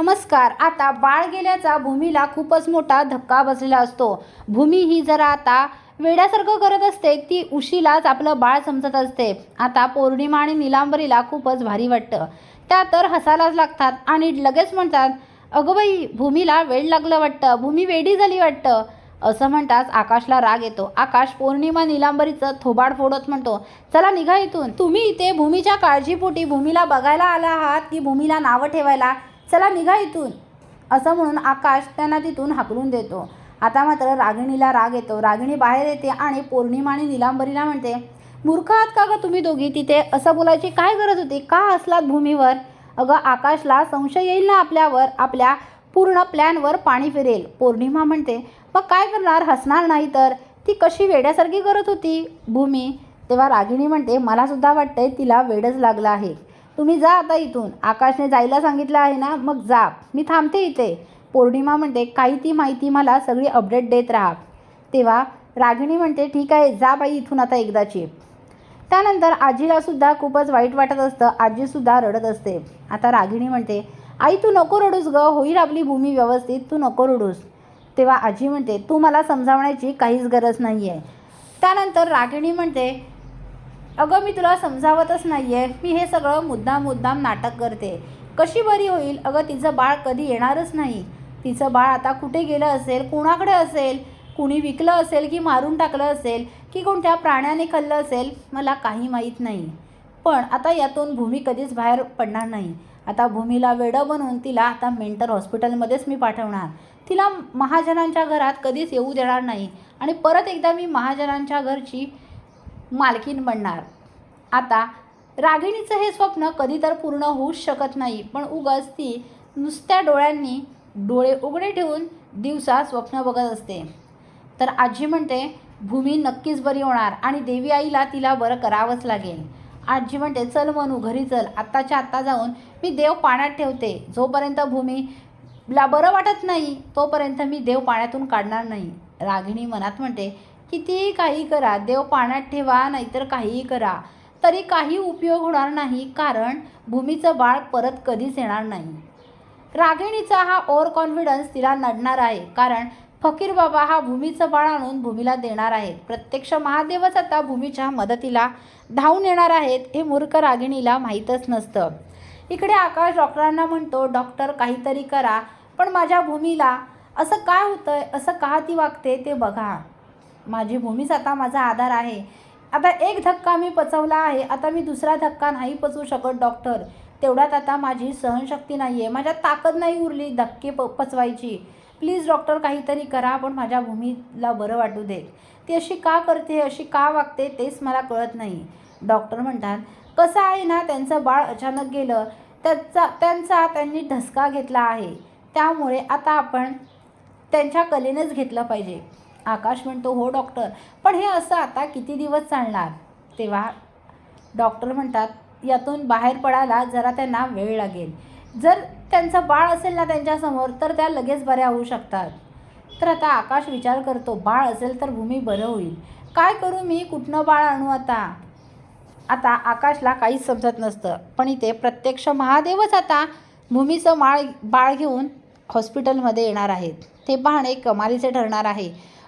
नमस्कार. आता बाळ गेल्याचा भूमीला खूपच मोठा धक्का बसलेला असतो. भूमी ही जरा आता वेड्यासारखं करत असते ती उशीलाच आपलं बाळ समजत असते. आता पौर्णिमा आणि निलांबरीला खूपच भारी वाटतं. त्या तर हसायलाच लागतात आणि लगेच म्हणतात अगं बाई भूमीला वेळ लागलं वाटतं. भूमी वेडी झाली वाटतं. असं म्हणताच आकाशला राग येतो. आकाश पौर्णिमा निलांबरीचं थोबाड फोडत म्हणतो चला निघा इथून. तुम्ही इथे भूमीच्या काळजीपोटी भूमीला बघायला आला आहात की भूमीला नावं ठेवायला चला निघा इथून. असं म्हणून आकाश त्यांना तिथून हाकलून देतो. आता मात्र रागिणीला राग येतो. रागिणी बाहेर येते आणि पौर्णिमा आणि निलांबरीला म्हणते मूर्ख आहात का गं तुम्ही दोघी? तिथे असं बोलायची काय गरज होती? का असलात भूमीवर? अगं आकाशला संशय येईल ना आपल्यावर? आपल्या पूर्ण प्लॅनवर पाणी फिरेल. पौर्णिमा म्हणते मग काय करणार? हसणार नाही तर? ती कशी वेड्यासारखी करत होती? भूमी? तेव्हा रागिणी म्हणते मलासुद्धा वाटतंय तिला वेडच लागलं आहे. तुम्ही जा आता इथून. आकाशने जायला सांगितलं आहे ना मग जा. मी थांबते इथे. पौर्णिमा म्हणते काही ती माहिती मला सगळी अपडेट देत राहा. तेव्हा रागिणी म्हणते ठीक आहे जा बाई इथून आता एकदाची. त्यानंतर आजीलासुद्धा खूपच वाईट वाटत असतं. आजीसुद्धा रडत असते. आता रागिणी म्हणते आई तू नको रडूस ग. होईल आपली भूमी व्यवस्थित. तू नको रडूस. तेव्हा आजी म्हणते तू मला समजावण्याची काहीच गरज नाही आहे त्यानंतर रागिणी म्हणते अगं मी तुला समजावतच नाही आहे मी हे सगळं मुद्दाम मुद्दाम नाटक करते. कशी बरी होईल? अगं तिचं बाळ कधी येणारच नाही. तिचं बाळ आता कुठे गेलं असेल? कुणाकडे असेल? कुणी विकलं असेल की मारून टाकलं असेल? की कोणत्या प्राण्याने खाल्लं असेल? मला काही माहीत नाही. पण आता यातून भूमी कधीच बाहेर पडणार नाही. आता भूमीला वेडं बनवून तिला आता मेंटल हॉस्पिटलमध्येच मी पाठवणार. तिला महाजनांच्या घरात कधीच येऊ देणार नाही. आणि परत एकदा मी महाजनांच्या घरची मालकीन बनणार. आता रागिणीचं हे स्वप्न कधी तर पूर्ण होऊच शकत नाही पण उगाच ती नुसत्या डोळ्यांनी डोळे उघडे ठेवून दिवसा स्वप्न बघत असते. तर आजी म्हणते भूमी नक्कीच बरी होणार आणि देवी आईला तिला बरं करावंच लागेल. आजी म्हणते चल मनू घरी चल. आत्ताच्या आत्ता जाऊन मी देव पाण्यात ठेवते. जोपर्यंत भूमीला बरं वाटत नाही तोपर्यंत मी देव पाण्यातून काढणार नाही. रागिणी मनात म्हणते कितीही काही करा देव पाण्यात ठेवा नाहीतर काहीही करा. तरी काही उपयोग होणार नाही कारण भूमीचं बाळ परत कधीच येणार नाही. रागिणीचा हा ओव्हर कॉन्फिडन्स तिला नडणार आहे कारण फकीर बाबा हा भूमीचं बाळ आणून भूमीला देणार आहेत. प्रत्यक्ष महादेवच आता भूमीच्या मदतीला धावून येणार आहेत हे मूर्ख रागिणीला माहीतच नसतं. इकडे आकाश डॉक्टरांना म्हणतो डॉक्टर काहीतरी करा पण माझ्या भूमीला असं काय होतं असं का ती वागते ते बघा. माझी भूमीच आता माझा आधार आहे. आता एक धक्का मी पचवला आहे. आता मी दुसरा धक्का नाही पचवू शकत डॉक्टर तेवढ्यात आता माझी सहनशक्ती नाही आहे माझ्यात ताकद नाही उरली धक्के प पचवायची. प्लीज डॉक्टर काहीतरी करा पण माझ्या भूमीला बरं वाटू दे ती अशी का करते अशी का वागते तेच मला कळत नाही. डॉक्टर म्हणतात कसं आहे ना त्यांचं बाळ अचानक गेलं त्याचा त्यांचा त्यांनी धसका घेतला आहे. त्यामुळे आता आपण त्यांच्या कलेनेच घेतलं पाहिजे. आकाश म्हणतो हो डॉक्टर. पण हे असं आता किती दिवस चालणार? तेव्हा डॉक्टर म्हणतात यातून बाहेर पडायला जरा त्यांना वेळ लागेल. जर त्यांचं बाळ असेल ना त्यांच्यासमोर तर त्या लगेच बऱ्या होऊ शकतात. तर आता आकाश विचार करतो बाळ असेल तर भूमी बरं होईल. काय करू मी? कुठनं बाळ आणू आता? आता आकाशला काहीच समजत नसतं पण इथे प्रत्यक्ष महादेवच आता भूमीचं माळ बाळ घेऊन हॉस्पिटलमध्ये येणार आहेत. ते पाहणे कमालीचे ठरणार आहे.